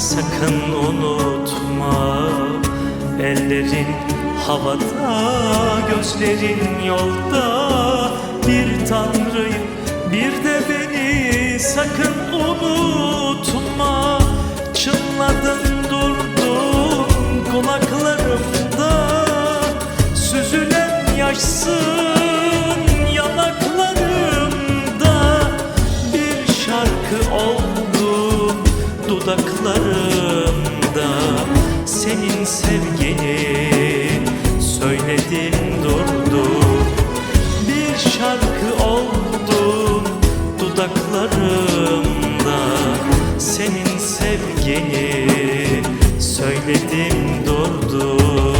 sakın unutma. Ellerin havada gözlerin yolda. Bir tanrıyı bir de beni sakın unutma. Çınladın durdun kulaklarımda. Süzülen yaşsın dudaklarımda Senin sevgini söyledim durdum Bir şarkı oldum dudaklarımda Senin sevgini söyledim durdum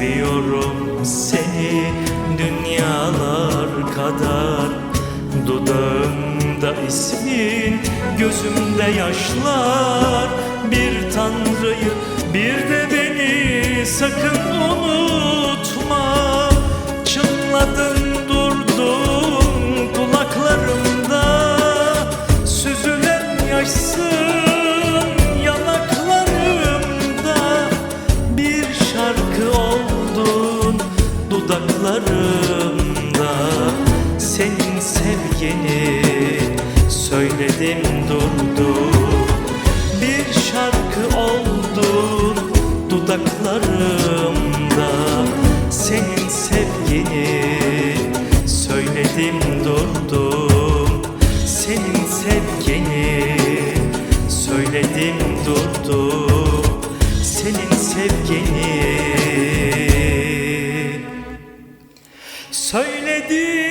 Seviyorum seni dünyalar kadar. Dudağımda ismin, gözümde yaşlar. Bir tanrıyı bir de beni sakın unutma. Çınladın Senin sevgini söyledim durdum Bir şarkı oldun dudaklarımda. Senin sevgini söyledim durdum Senin sevgini söyledim durdum Senin sevgini söyledim